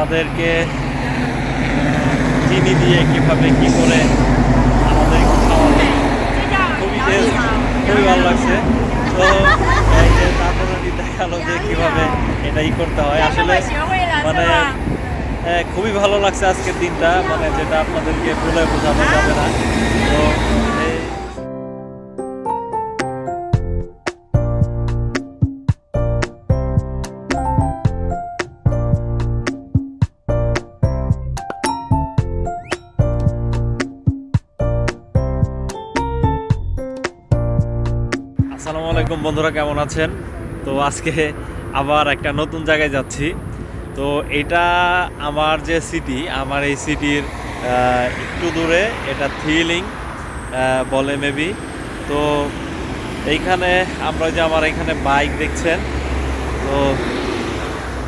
আমাদেরকে চিনি দিয়ে কীভাবে কি করে আমাদের খাওয়াবে খুবই খুবই ভালো লাগছে। তো তারপরে দেখাল যে কীভাবে এটা ই করতে হয়। আসলে মানে হ্যাঁ, খুবই ভালো লাগছে আজকের দিনটা। মানে যেটা আপনাদেরকে বলে বোঝানো যাবে না। তো আলাইকুম বন্ধুরা, কেমন আছেন? তো আজকে আবার একটা নতুন জায়গায় যাচ্ছি। তো এটা আমার যে সিটি আমার এই সিটির একটু দূরে এটা থ্রিলিং বলে মেবি তো এইখানে আমরা যে আমার এখানে বাইক দেখছেন, তো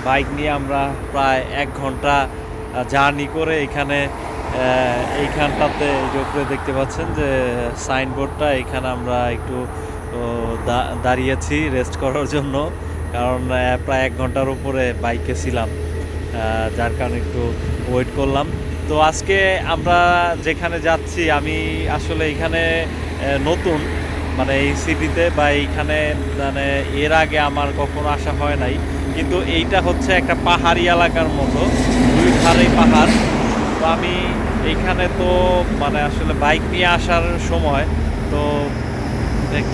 বাইক নিয়ে আমরা প্রায় এক ঘণ্টা জার্নি করে এখানে এইখানটাতে এই উপরে দেখতে পাচ্ছেন যে, সাইনবোর্ডটা, এখানে আমরা একটু দা- দাঁড়িয়েছি রেস্ট করার জন্য। কারণ প্রায় এক ঘণ্টার উপরে বাইকে ছিলাম। যার কারণে একটু ওয়েট করলাম। তো আজকে আমরা যেখানে যাচ্ছি, আমি আসলে এখানে নতুন। মানে এই সিটিতে বা এইখানে মানে এর আগে আমার কখনো আসা হয় নাই। কিন্তু এইটা হচ্ছে একটা পাহাড়ি এলাকার মতো। দুই ধারেই পাহাড়। তো আমি এইখানে তো মানে আসলে বাইক নিয়ে আসার সময়, তো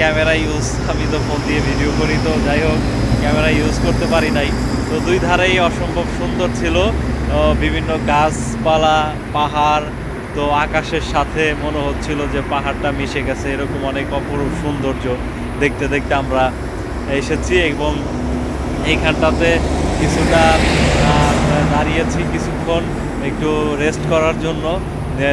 ক্যামেরা ইউজ আমি তো ফোন দিয়ে ভিডিও করি তো যাই হোক, ক্যামেরা ইউজ করতে পারি নাই। তো দুই ধারেই অসম্ভব সুন্দর ছিল। বিভিন্ন গাছপালা, পাহাড়, তো আকাশের সাথে মনে হচ্ছিল যে পাহাড়টা মিশে গেছে। এরকম অনেক অপরূপ সৌন্দর্য দেখতে দেখতে আমরা এসেছি এবং এইখানটাতে কিছুটা দাঁড়িয়েছি কিছুক্ষণ একটু রেস্ট করার জন্য।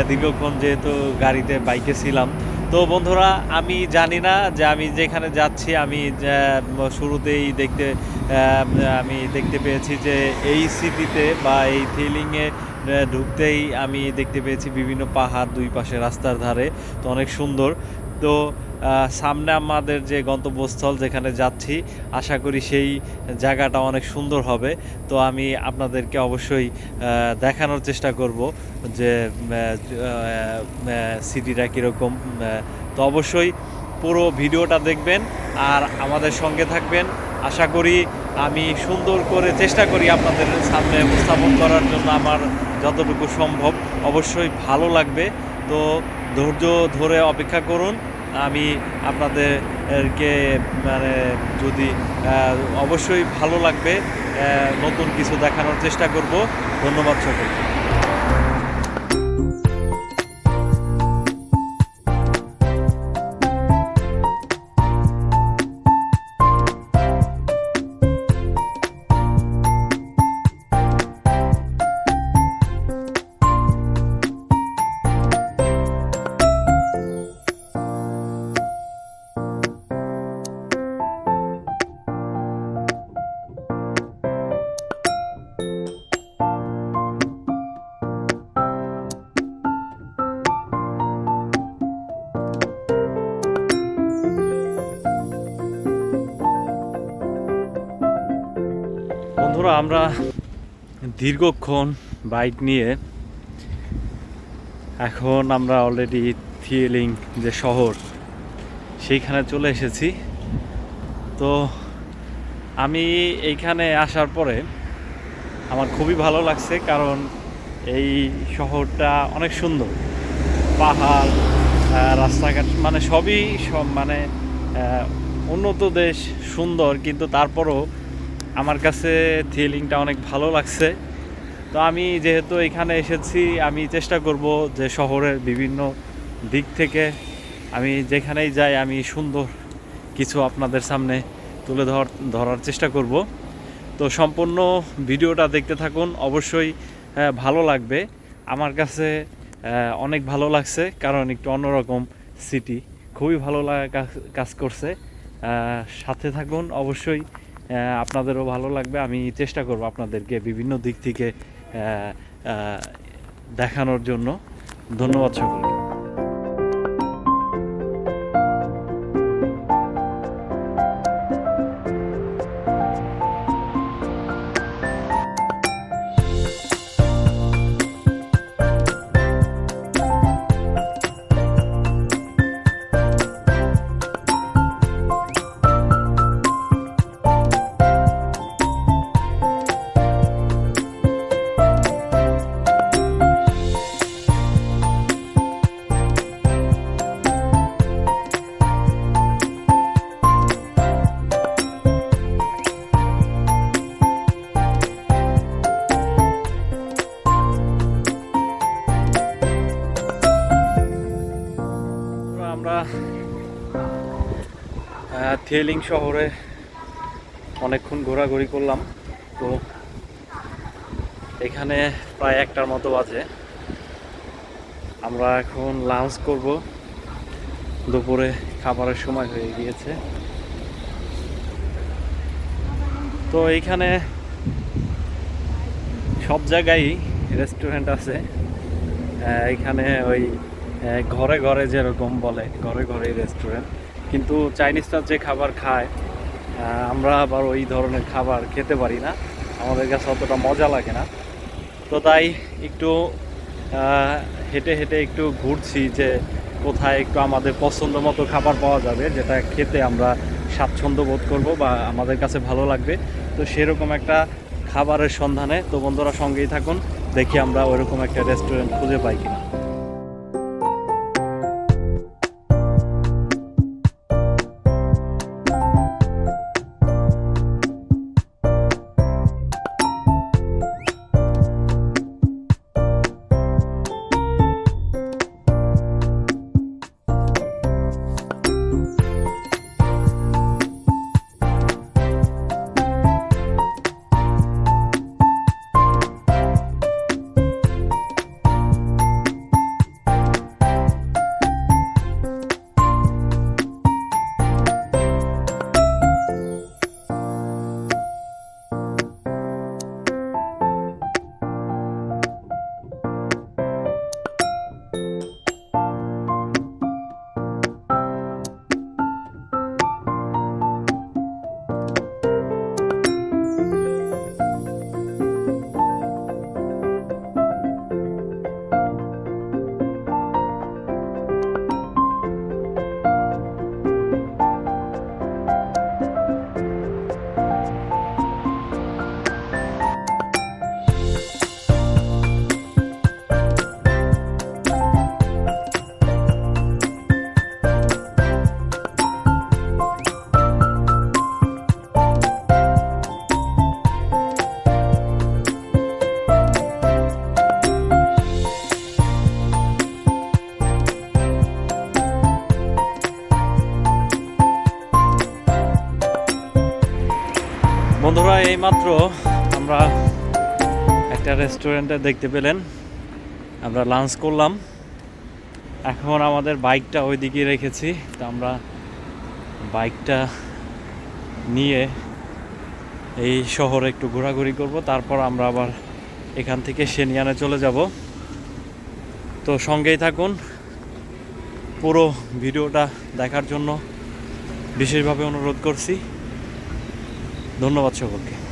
দীর্ঘক্ষণ যেহেতু গাড়িতে বাইকে ছিলাম। তো বন্ধুরা, আমি জানি না যে আমি যেখানে যাচ্ছি, আমি শুরুতেই দেখতে আমি দেখতে পেয়েছি যে এই সিটিতে বা এই থিলিংয়ে ঢুকতেই আমি দেখতে পেয়েছি বিভিন্ন পাহাড় দুই পাশে রাস্তার ধারে। তো অনেক সুন্দর। তো সামনে আমাদের যে গন্তব্যস্থল যেখানে যাচ্ছি, আশা করি সেই জায়গাটা অনেক সুন্দর হবে। তো আমি আপনাদেরকে অবশ্যই দেখানোর চেষ্টা করব যে সিটিটা কীরকম তো অবশ্যই পুরো ভিডিওটা দেখবেন আর আমাদের সঙ্গে থাকবেন। আশা করি আমি সুন্দর করে চেষ্টা করি আপনাদের সামনে উপস্থাপন করার জন্য আমার যতটুকু সম্ভব। অবশ্যই ভালো লাগবে। তো ধৈর্য ধরে অপেক্ষা করুন। আমি আপনাদেরকে মানে যদি অবশ্যই ভালো লাগবে নতুন কিছু দেখানোর চেষ্টা করব। ধন্যবাদ সকলকে। আমরা দীর্ঘক্ষণ বাইক নিয়ে এখন আমরা অলরেডি থিয়েলিং যে শহর, সেইখানে চলে এসেছি। তো আমি এইখানে আসার পরে আমার খুবই ভালো লাগছে কারণ এই শহরটা অনেক সুন্দর। পাহাড় রাস্তাঘাট মানে সবই সব মানে উন্নত দেশ সুন্দর, কিন্তু তারপরও আমার কাছে থ্রিলিংটা অনেক ভালো লাগছে। তো আমি যেহেতু এখানে এসেছি, আমি চেষ্টা করব যে শহরের বিভিন্ন দিক থেকে আমি যেখানেই যাই, আমি সুন্দর কিছু আপনাদের সামনে তুলে ধর, ধরার চেষ্টা করব। তো সম্পূর্ণ ভিডিওটা দেখতে থাকুন, অবশ্যই ভালো লাগবে। আমার কাছে অনেক ভালো লাগছে, কারণ একটু অন্যরকম সিটি খুবই ভালো লাগা, কাজ- করছে। সাথে থাকুন, অবশ্যই। আপনাদেরও ভালো লাগবে। আমি চেষ্টা করব আপনাদেরকে বিভিন্ন দিক থেকে দেখানোর জন্য। ধন্যবাদ সকলকে। থিয়েলিং শহরে অনেকক্ষণ ঘোরাঘুরি করলাম। তো এখানে প্রায় একটার মতো বাজে। আমরা এখন লাঞ্চ করব। দুপুরে খাবারের সময় হয়ে গিয়েছে। তো এইখানে সব জায়গায় রেস্টুরেন্ট আছে। এখানে ওই ঘরে ঘরে যেরকম বলে, ঘরে ঘরে রেস্টুরেন্ট কিন্তু চাইনিজরা যে খাবার খায় আমরা আবার ওই ধরনের খাবার খেতে পারি না। আমাদের কাছে অতটা মজা লাগে না। তো তাই একটু হেঁটে হেঁটে একটু ঘুরছি যে কোথায় একটু আমাদের পছন্দ মতো খাবার পাওয়া যাবে, যেটা খেতে আমরা স্বাচ্ছন্দ্য বোধ করব বা আমাদের কাছে ভালো লাগবে। তো সেরকম একটা খাবারের সন্ধানে তো বন্ধুরা সঙ্গেই থাকুন, দেখি আমরা ওইরকম একটা রেস্টুরেন্ট খুঁজে পাই কিনা। এইমাত্র আমরা একটা রেস্টুরেন্টে দেখতে পেলেন। আমরা লাঞ্চ করলাম। এখন আমাদের বাইকটা ওইদিকে রেখেছি। তো আমরা বাইকটা নিয়ে এই শহরে একটু ঘোরাঘুরি করব। তারপর আমরা আবার এখান থেকে সেনিয়ানে চলে যাব। তো সঙ্গেই থাকুন। পুরো ভিডিওটা দেখার জন্য বিশেষভাবে অনুরোধ করছি। ধন্যবাদ সকলকে।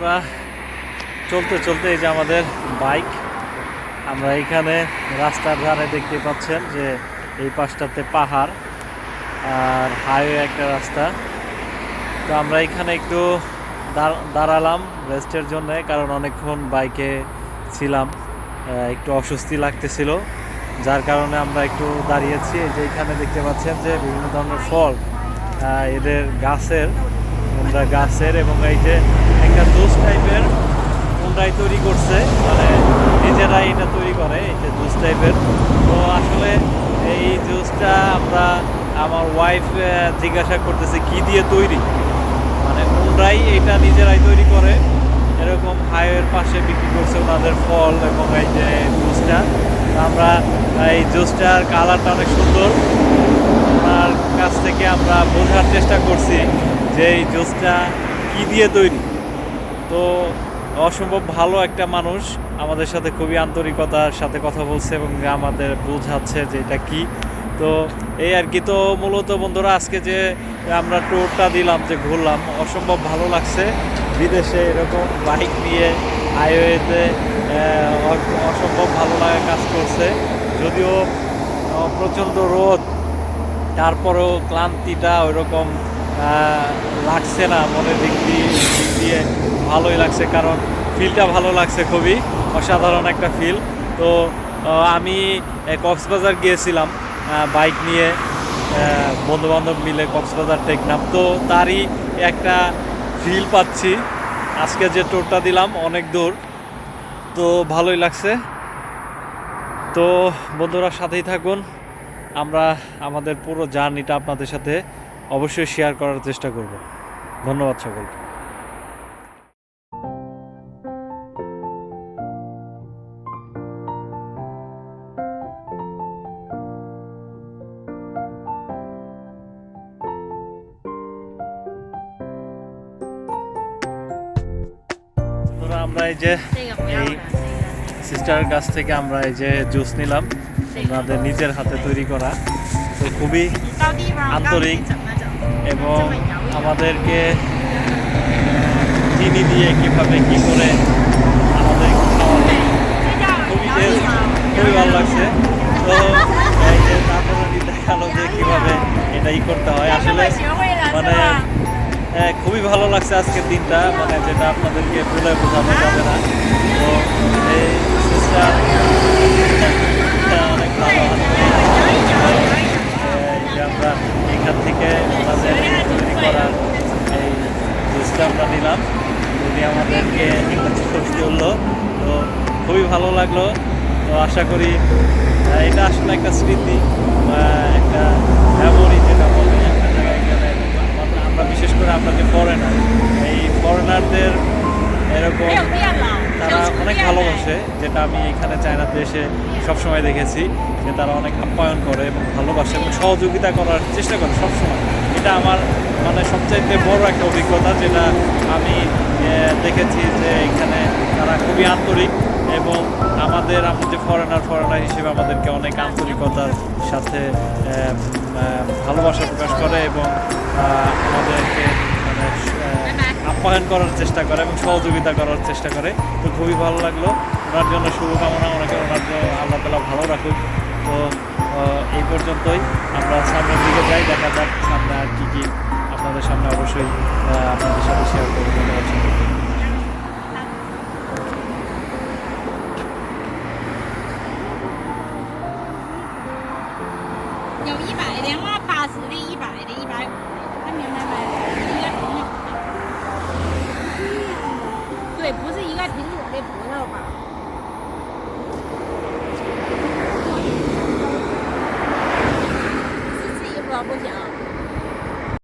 আমরা চলতে চলতে এই যে আমাদের বাইক, আমরা এখানে রাস্তার ধারে দেখতে পাচ্ছেন যে এই পাশটাতে পাহাড় আর হাইওয়ে একটা রাস্তা। তো আমরা এখানে একটু দাঁড়- দাঁড়ালাম রেস্টের জন্য, কারণ অনেকক্ষণ বাইকে ছিলাম একটু অস্বস্তি লাগতেছিল। যার কারণে আমরা একটু দাঁড়িয়েছি। যে এখানে দেখতে পাচ্ছেন যে বিভিন্ন ধরনের ফল এদের গাছের আমরা গাছের এবং এই যে একটা জুস টাইপের কোনটাই তৈরি করছে। মানে নিজেরাই এটা তৈরি করে, এই যে জুস টাইপের তো আসলে এই জুসটা আমরা আমার ওয়াইফ জিজ্ঞাসা করতেছে, কি দিয়ে তৈরি? মানে ওনরাই এটা নিজেরাই তৈরি করে। এরকম হাইওয়ের পাশে বিক্রি করছে ওনাদের ফল এবং এই যে জুসটা আমরা এই জুসটার কালারটা অনেক সুন্দর। ওনার কাছ থেকে আমরা বোঝার চেষ্টা করছি যে এই জুসটা কী দিয়ে তৈরি। তো অসম্ভব ভালো একটা মানুষ। আমাদের সাথে খুবই আন্তরিকতার সাথে কথা বলছে এবং আমাদের বোঝাচ্ছে যে এটা কি। তো এই আর কি। তো মূলত বন্ধুরা, আজকে যে আমরা ট্যুরটা দিলাম, যে ঘুরলাম, অসম্ভব ভালো লাগছে। বিদেশে এরকম বাইক নিয়ে হাইওয়েতে অসম্ভব ভালো লাগা কাজ করছে। যদিও প্রচণ্ড রোদ, তারপরেও ক্লান্তিটা ওইরকম লাগছে না মনের দিক দিয়ে দিক দিয়ে। ভালোই লাগছে, কারণ ফিলটা ভালো লাগছে খুবই, অসাধারণ একটা ফিল তো আমি কক্সবাজার গিয়েছিলাম বাইক নিয়ে বন্ধু বান্ধব মিলে কক্সবাজার টেকনাম তো তারই একটা ফিল পাচ্ছি। আজকে যে ট্যুরটা দিলাম, অনেক দূর। তো ভালোই লাগছে। তো, বন্ধুরা সাথেই থাকুন। আমরা আমাদের পুরো জার্নিটা আপনাদের সাথে অবশ্যই শেয়ার করার চেষ্টা করব। ধন্যবাদ সকলকে। আমরা এই যে এই সিস্টার কাছ থেকে আমরা এই যে জুস নিলাম। ওনাদের নিজের হাতে তৈরি করা। তো খুবই আন্তরিক এবং আমাদেরকে চিনি দিয়ে কীভাবে কী করে আমাদের খুবই খুবই ভালো লাগছে। তো এই যে তারপরে দেখাল যে কীভাবে এটাই করতে হয়। আসলে মানে খুবই ভালো লাগছে আজকের দিনটা মানে যেটা আপনাদেরকে বলে বোঝানো যাবে না। তো এই সিস্টার অনেক ভালো আমরা এখান থেকে আমাদের তৈরি করার এই জুসটা আমরা নিলাম। উনি আমাদেরকে জুস তুললো তো খুবই ভালো লাগল। তো আশা করি এটা আসলে একটা স্মৃতি একটা মেমোরি যেটা বলে একটা জায়গায় গেলে আমরা- আমরা বিশেষ করে আপনাদের ফরেনার এই ফরেনারদের এরকম তারা অনেক ভালোবাসে যেটা আমি এখানে চায়না দেশে সবসময় দেখেছি যে তারা অনেক আপ্যায়ন করে এবং ভালোবাসে এবং সহযোগিতা করার চেষ্টা করে সবসময়। এটা আমার মানে সবচাইতে বড় একটা অভিজ্ঞতা যেটা আমি দেখেছি যে এখানে তারা খুবই আন্তরিক এবং আমাদের, আমরা যে ফরেনার ফরেনার হিসেবে আমাদেরকে অনেক আন্তরিকতার সাথে ভালোবাসা প্রকাশ করে এবং আমাদেরকে মানে আপ্যায়ন করার চেষ্টা করে এবং সহযোগিতা করার চেষ্টা করে। তো খুবই ভালো লাগল। ওনার জন্য শুভকামনা। ওনাকে ওনার জন্য আল্লাহ তালা ভালো রাখুক। তো এই পর্যন্তই। আমরা সামনের দিকে যাই, দেখা যাক সামনে আর কী কী আপনাদের সামনে অবশ্যই আপনাদের সাথে শেয়ার করব।